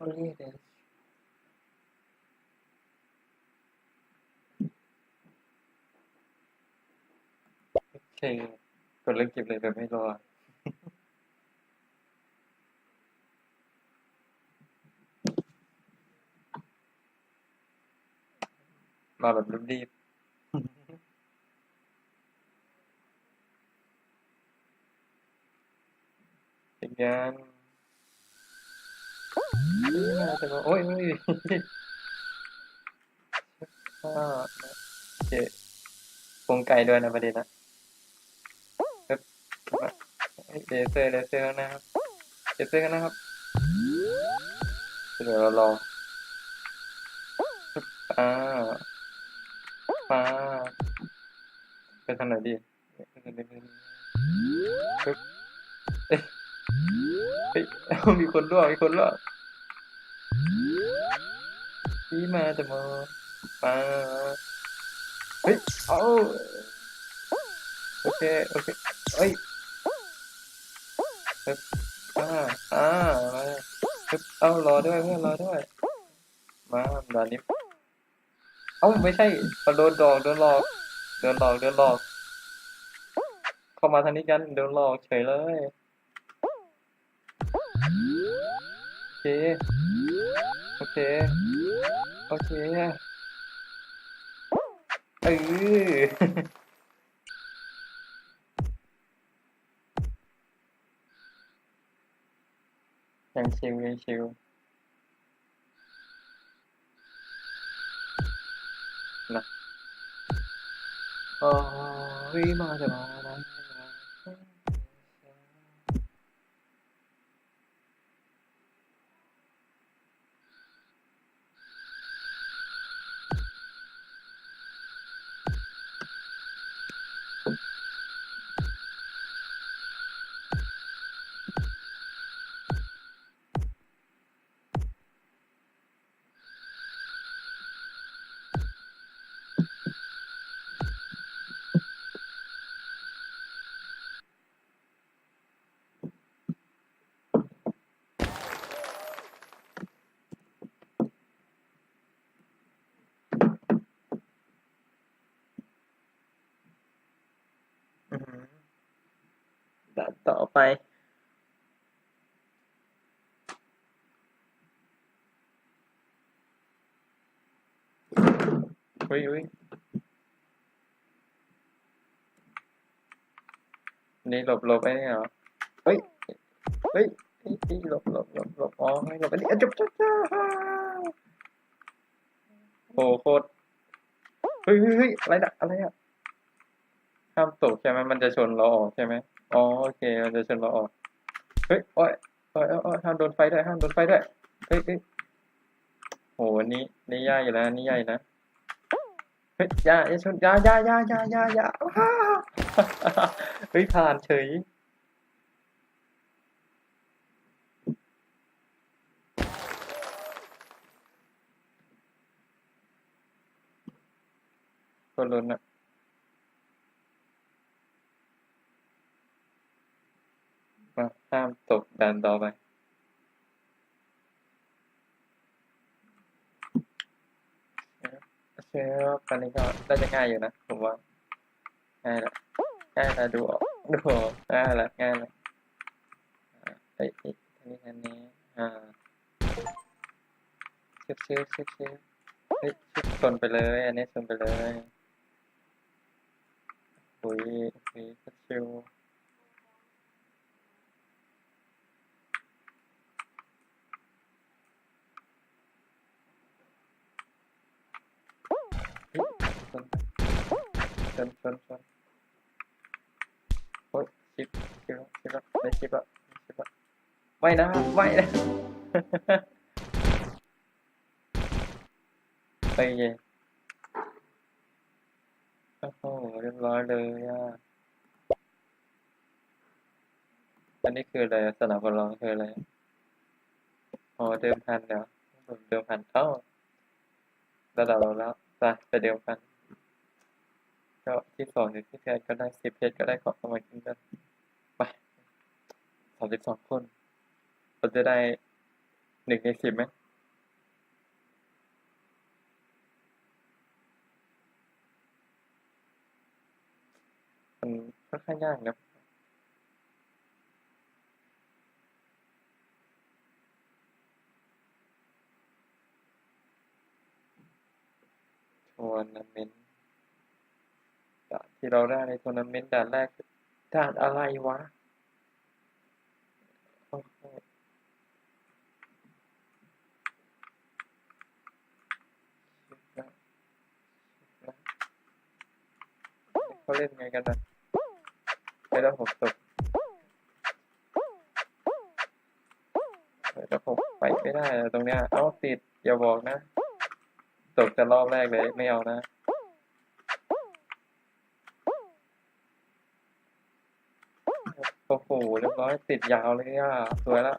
only this โอเคกดเลิกเก็บเลยแบบไม่รอมาแบบรีบๆเป็นงานนี่มา แต่ว่าโอ้ยโอ้ยอ่าโอเคปรุงไก่ด้วยนะประเด็นนะปึ๊บเฮ้ยเลเซอร์เลเซอร์ข้างหนะครับเลเซอร์ข้างหนะครับเดี๋ยวเรารองอ่ามาไปทางไหนดีเอ้ยเฮ้ยเอ้ามีคนร่วมีคนร่ว พี่มาจะมามาเฮ้ยเอาโอเคโอเคเฮ้ยปึ๊บอ่าอ่ามาปึ๊บเอารอด้วยเพื่อนรอด้วย มาด่านนี้เอ้าไม่ใช่โดนดอกโดนหลอกโดนหลอกโดนหลอก เข้ามาทางนี้กันโดนหลอกเฉยเลยโอเคโอเค โอเคเออยังชิวยังชิวนะโอ้ยมาจะมาแล้ว ด่านต่อไป อุ้ยอุ้ยนี่หลบหลบไอ้นี่เหรอ เฮ้ย เฮ้ยเฮ้ยหลบหลบหลบหลบอ๋อให้หลบไอ้นี่จบจุ๊บจุ๊บโอ้โคตรเฮ้ยเฮ้ยเฮ้ยอะไรนะอะไรอะ ห้ามตกใช่ไหมมันจะชนเราออกใช่ไหมอ๋อโอเค มันจะชนเราออก เฮ้ยโอ้ยโอ้ยโอ้ยห้ามโดนไฟด้วยห้ามโดนไฟด้วยเฮ้ยเฮ้ยโหอันนี้นี่ยากอยู่แล้วนี่ยากนะเฮ้ยยาอย่าชนยายายายาอย่าย่าอ้าเฮ้ยผ่านเฉยคนลุ้นอะ มาห้ามตกดันต่อไปโอเคครับตอนนี้ก็น่าจะง่ายอยู่นะ ผมว่า ง่ายแหละง่ายละดูออกดูออกง่ายละง่ายละเฮ้ยอันนี้อันนี้อ่าชืบชืบชืบเชืบเฮ้ยชึบชนไปเลย อันนี้ชนไปเลยโอ้ยโอ้ยชิวเฮ้ยชนช นชนชนโอ้ยชิปชิปแล้วชิปแล้วได้ชิปแล้วได้ชิปแล้วไม่นะไม่นะไปเย่โอ้โหเรียบร้อยเลยอะอันนี้คืออะไรสนามบอลลองคืออะไรอ๋อเดิมพันเดี๋ยวเดิมพันเอ้าระดับเราแล้วไปไปเดิมพัน ก็ที่สองหรือที่แทนก็ได้สิบเพชรก็ได้ของรางวัลขึ้นกันไปสามสิบสองคนเราจะได้หนึ่งในสิบไหมมันค่อนข้างยากนะทัวร์นาเมนต์ด่าน ที่เราได้ในทัวร์นาเมนต์ด่านแรกด่านอะไรวะเขาเล่นไงกันนะไปแล้วผมตกไปแล้วผมไปไม่ได้ตรงเนี้ย เอาติด อย่าบอกนะ ตกแต่รอบแรกเลย ไม่เอานะ โอ้โหเรียบร้อยติดยาวเลยอะสวยละ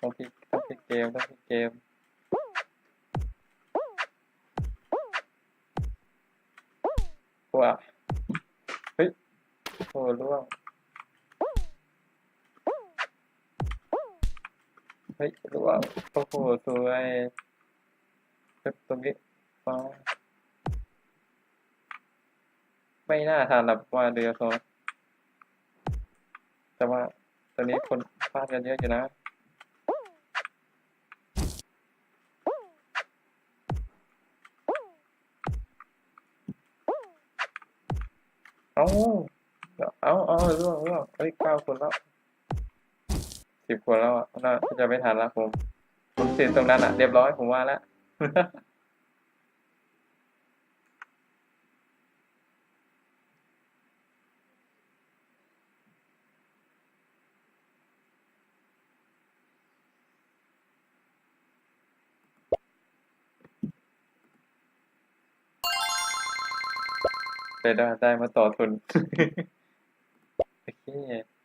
ต้องพลิกต้องพลิกเกมต้องพลิกเกมว้าเฮ้ยโอ้ล่วงเฮ้ยล่วงโอ้โหสวยเฮ้ยตรงนี้ฟ้าไม่น่าทานหลับว่าเดือโซ แต่ว่าตอนนี้คนพลาดกันเยอะอยู่นะเอาเอาเอาร่วงร่วงเฮ้ยเก้าคนแล้วสิบคนแล้วอะน่าจะไม่ทันละผม ผมติดตรงนั้นอะ เรียบร้อยผมว่าแล้ว ได้ได้มาต่อทุน โอเค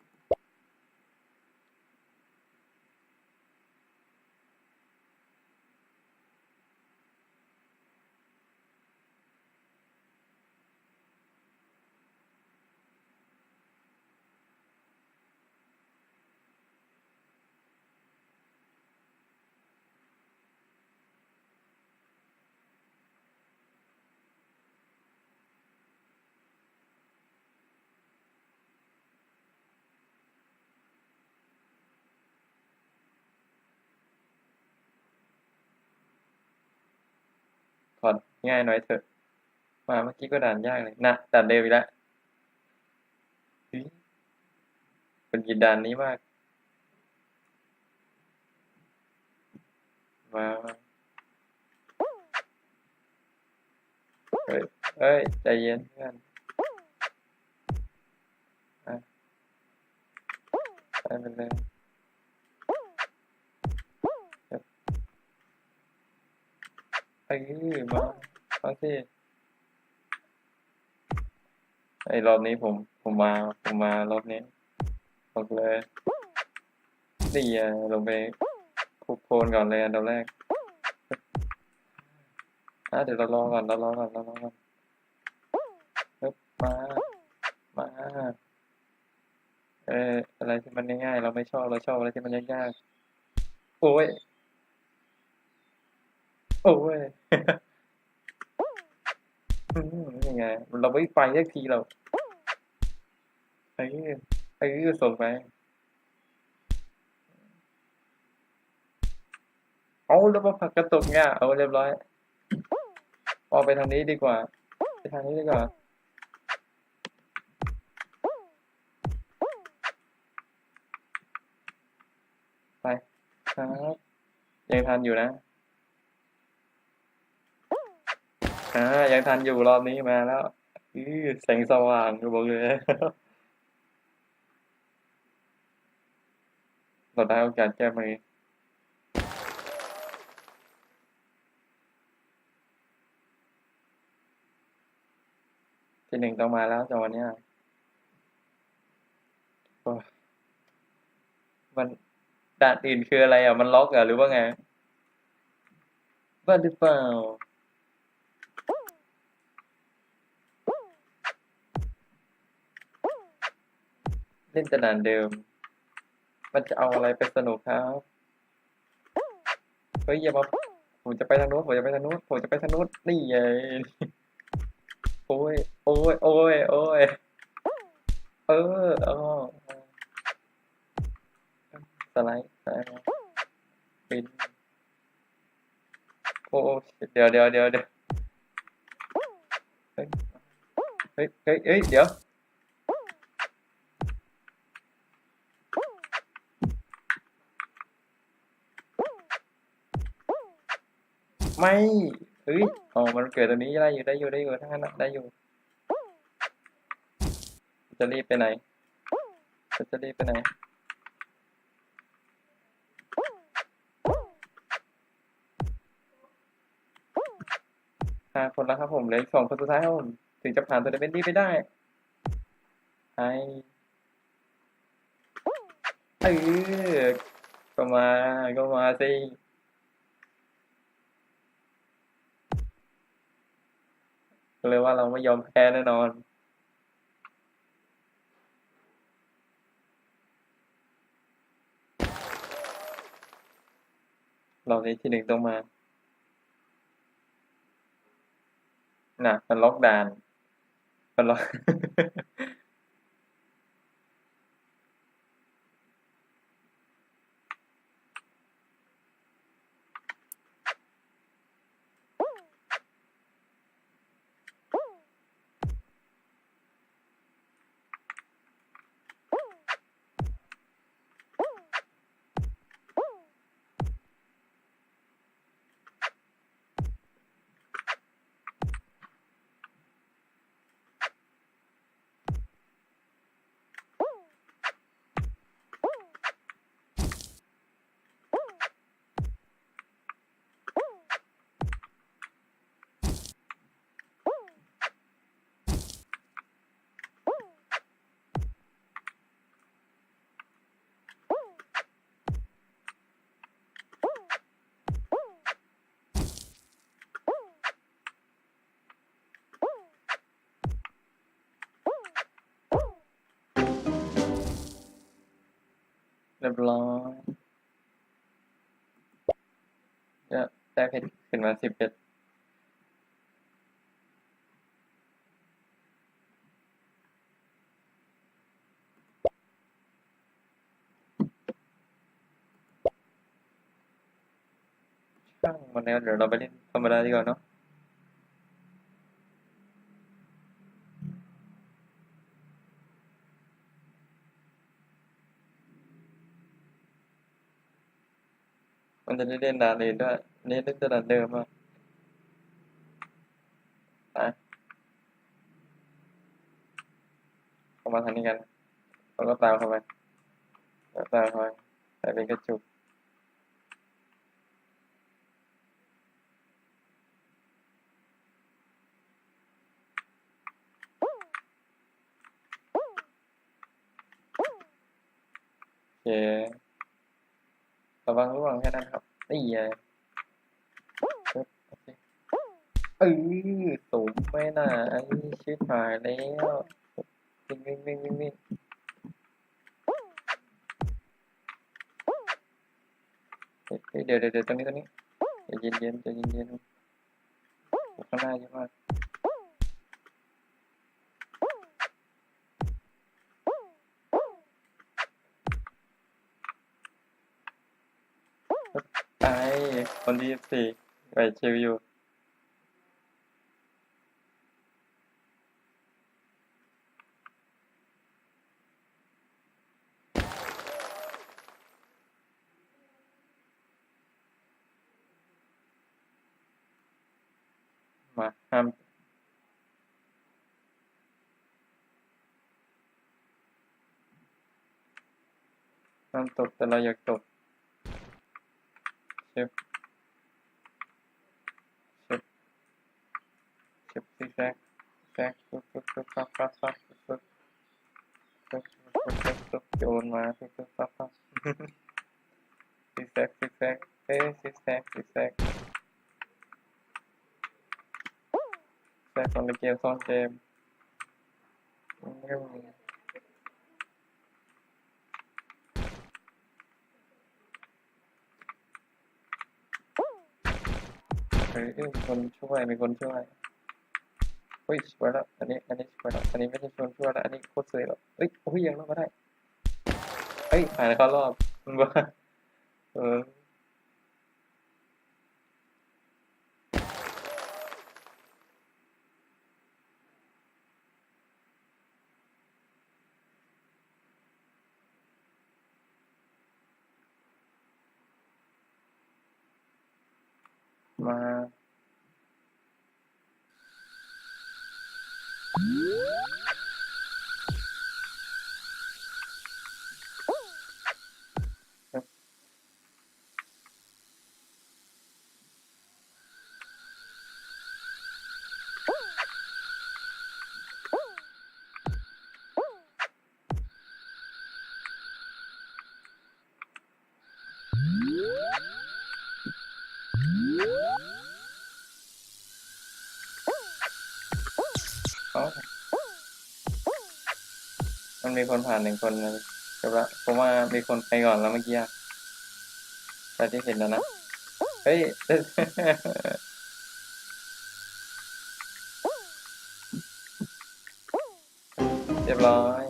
อดง่ายน่อยเถอะ มาเมื่อกี้ก็ด่านยากเลยนะด่านเดิมอีกแล้วเป็นกินด่านนี้มาก มาเฮ้ยเฮ้ย ใจเย็นเพื่อนอะไปไปเลย มาฟังสิไอ้รอบนี้ผมผมมาผมมารอบนี้บอกเลยนี่อะลงไปคุกโคลนก่อนเลยอันดับแรกอะเดี๋ยวเรารอก่อนเรารอก่อนเรารอก่อนเฮ้ยมามาเอออะไรที่มันง่ายๆเราไม่ชอบเราชอบอะไรที่มันยากๆโอ้ยโอ้ย เราไม่ไปสักทีเราเอ้ยเอ้ยส่งไปเอาแล้วมาผักกระตุกเนี่ยเอาเรียบร้อย ออกไปทางนี้ดีกว่า ไปทางนี้ดีกว่าไปครับยังทันอยู่นะ อ่ายังทันอยู่รอบนี้มาแล้วอือแสงสว่างบอกเลยเราได้โอกาสแก้มือที่หนึ่งต้องมาแล้วจังวันเนี้ยมันด่านอื่นคืออะไรอะ มันล็อกอะหรือว่าไงบ้าหรือเปล่า เล่นแต่ด่านเดิม มันจะเอาอะไรไปสนุกครับ เฮ้ยอย่ามา ผมจะไปทางโน้น ผมจะไปทางโน้น ผมจะไปทางโน้น นี่ไงโอ้ย โอ้ย โอ้ย โอ้ย เออเออสไลด์สไลด์ปินโอ้เดี๋ยวเดี๋ยวเดี๋ยวเดี๋ยวเฮ้ย เฮ้ย เฮ้ยเฮ้ยเดี๋ยว ไม่เฮ้ยอ๋อมันเกิดตรงนี้ได้อยู่ได้อยู่ได้อยู่ทั้งนั้นได้อยู่ จะรีบไปไหน จะรีบไปไหนห้าคนแล้วครับผมเหลือสองคนสุดท้ายครับผมถึงจะผ่านตัวเดเวนดี้ไปได้ไอเออก็มาก็มาสิ ก็เลยว่าเราไม่ยอมแพ้แน่นอน เรานี้ที่หนึ่งต้องมาน่ะมันล็อกด่านมันล็อก รียบร้อยจะได้เพชรขึ้นมาสิบเอ็ดช่างมันแล้วเดี๋ยวเราไปเล่นธรรมดาดีกว่าเนาะ มันจะได้เล่นด่านอื่นด้วยนนี่เล่นแต่ด่านเดิมอะไปเข้ามาทางนี้กันเราก็ตามเข้าไปเราตามเข้าไปแต่เป็นกระจุกโอเค ระวังระวังแค่นั้นครับนี่ไงปึ๊บโอเออสูงไม่น่าไอ้ชิบหายแล้ววิ่งวิ่งวิ่งวิ่งวิ่งเดี๋ยวเดี๋ยวเดี๋ยวตรงนี้ตรงนี้ใจเย็นเย็นใจเย็นเย็นข้างหน้าเยอะมาก ไปคนที่สี่ไปชิวอยู่มาห้ามห้ามตกแต่เราอยากตก เชฟเชฟเชฟซิกแซกแซกปึ๊บปึ๊บปึ๊บปั๊บปั๊บปั๊บปึ๊บปึ๊บปึ๊บปึ๊บปึ๊บปึ๊บโยนมาปึ๊บปึ๊บปั๊บปั๊บซิกแซกซิกแซก เอ้ยเอ้ยมีคนช่วยมีคนช่วยเฮ้ยช่วยแล้วอันนี้อันนี้ช่วยแล้วอันนี้ไม่ใช่ชวนช่วยแล้วอันนี้โคตรสวยแล้วเฮ้ยโอ้ยยังรอดมาได้เฮ้ยผ่านเข้ารอบมันว่าเออ มา มันมีคนผ่านหนึ่งคนเลยจบละผมว่ามีคนไปก่อนแล้วเมื่อกี้อะไปที่เห็นแล้วนะ เฮ้ย เรียบร้อย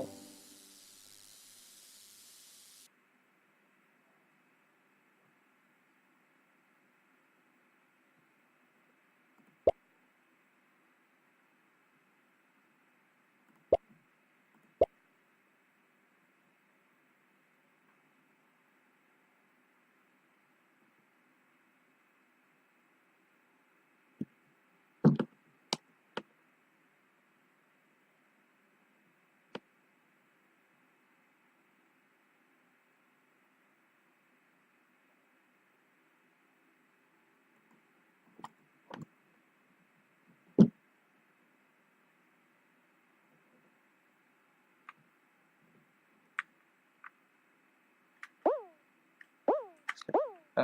อ้าว เฮ้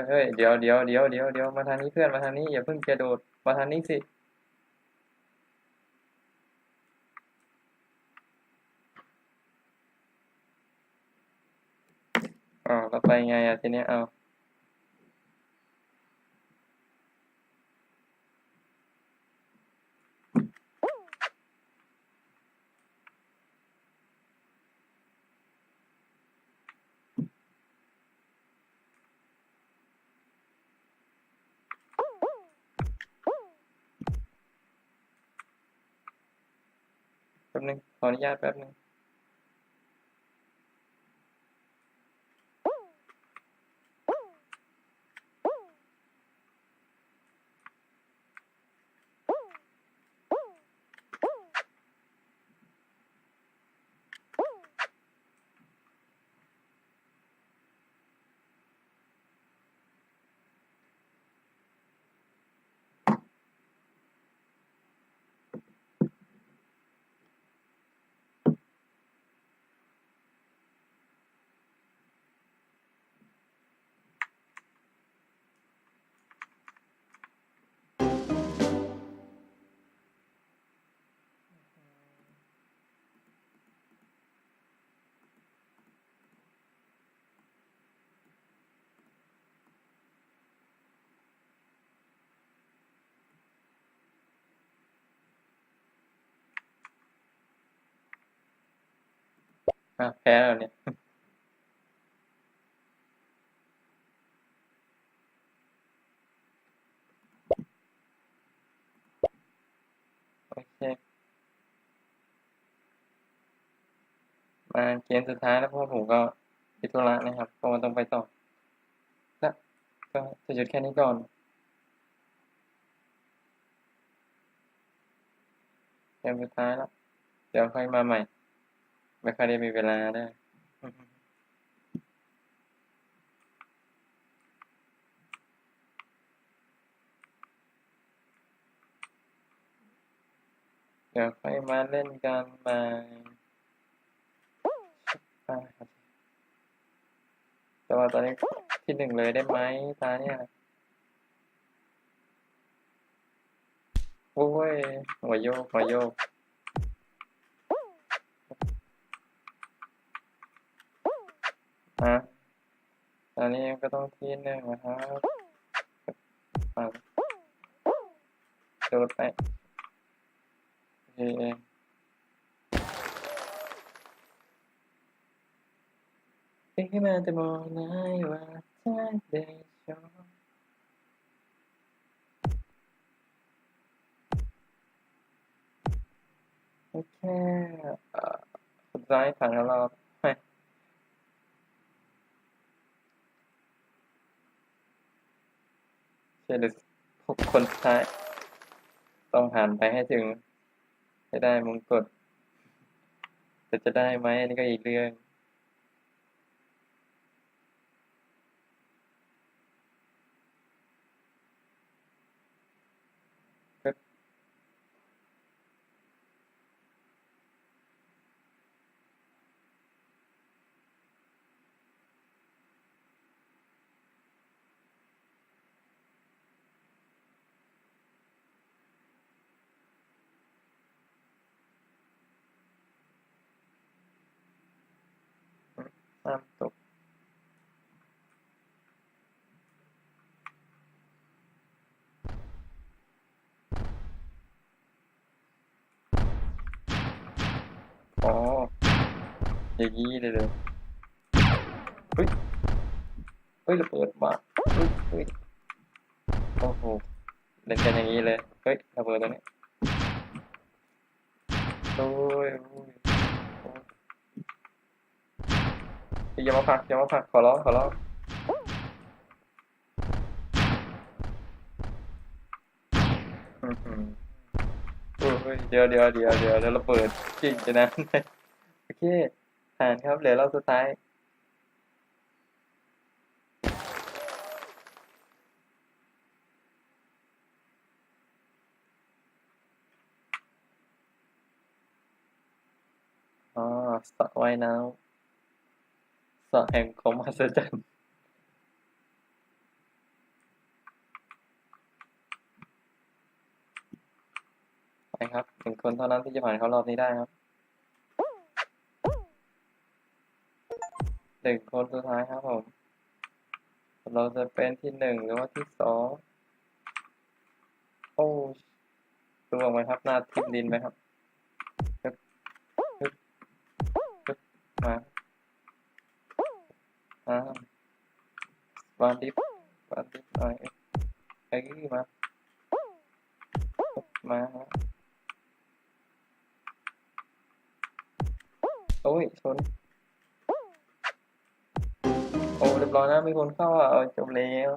ยเฮ้ยเดี๋ยวเดี๋ยวเดี๋ยวเดี๋ยวเดี๋ยวมาทางนี้เพื่อนมาทางนี้อย่าเพิ่งกระโดดมาทางนี้สิอ๋อเราไปไงอะทีเนี้ยเอาแป๊บนึงขออนุญาตแป๊บนึง อะแพ้แล้วเนี่ยโอเคมาเกมสุดท้ายแล้วเพราะผมก็ติดธุระนะครับเพราะมันต้องไปต่อแล้วก็จะหยุดแค่นี้ก่อนเกมสุดท้ายแล้วเดี๋ยวค่อยมาใหม่ ไม่ค่อยได้มีเวลาได้เดี๋ยวค่อยมาเล่นกันใหม่อ่าแต่ว่าตอนนี้ที่หนึ่งเลยได้ไหมตาเนี่ยโอ้ยหัวโยกหัวโยก อะตอนนี้ก็ต้องที่หนึ่งนะครับฟังโดดไปโอเคเป็นขึ้นมาแต่มองนายว่าจะได้ชอบโอเคสุดท้ายผ่านแล้วรอบ ไม่เชื่อดูพวกคนสุดท้าย ต้องผ่านไปให้ถึงให้ได้มงกุฎแต่จะได้ไหมอันนี้ก็อีกเรื่อง อ๋อ อย่างนี้เลยเลยเฮ้ย เฮ้ยระเบิดมาเฮ้ยเฮ้ยโอ้โหเล่นกันอย่างนี้เลย เฮ้ยระเบิดตัวนี้โอ้ยอย่ามาผักอย่ามาผักขอร้องขอร้องอื้อหือ โอ้ยเดี๋ยวเดี๋ยวเดี๋ยวเดี๋ยวเดี๋ยวระเบิดจริงจะนะโอเคผ่านครับเหลือรอบสุดท้ายอ๋อสระว่ายน้ำสระแห่งความมหัศจรรย์ ไปครับหนึ่งคนเท่านั้นที่จะผ่านเข้ารอบนี้ได้ครับหนึ่งคนสุดท้ายครับผม เราจะเป็นที่หนึ่งหรือว่าที่สองโอ้ร่วงไหมครับหน้าทิ่มดินไหมครับฮึบฮึบฮึบมาอ่าวางดิฟวางดิฟหน่อยเอ้ยมา มาโอ้ยชนโอ้เรียบร้อยนะมีคนเข้าเอาจบแล้ว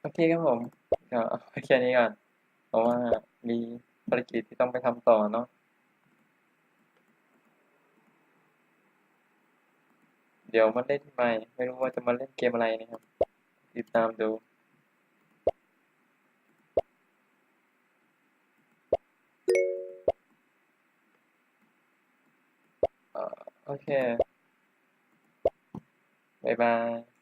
โอเคครับผมก็เอาไว้แค่นี้ก่อนเพราะว่ามีภารกิจที่ต้องไปทำต่อเนาะเดี๋ยวมาเล่นใหม่ ไม่รู้ว่าจะมาเล่นเกมอะไรนะครับ ติดตามดู โอเคบ๊ายบาย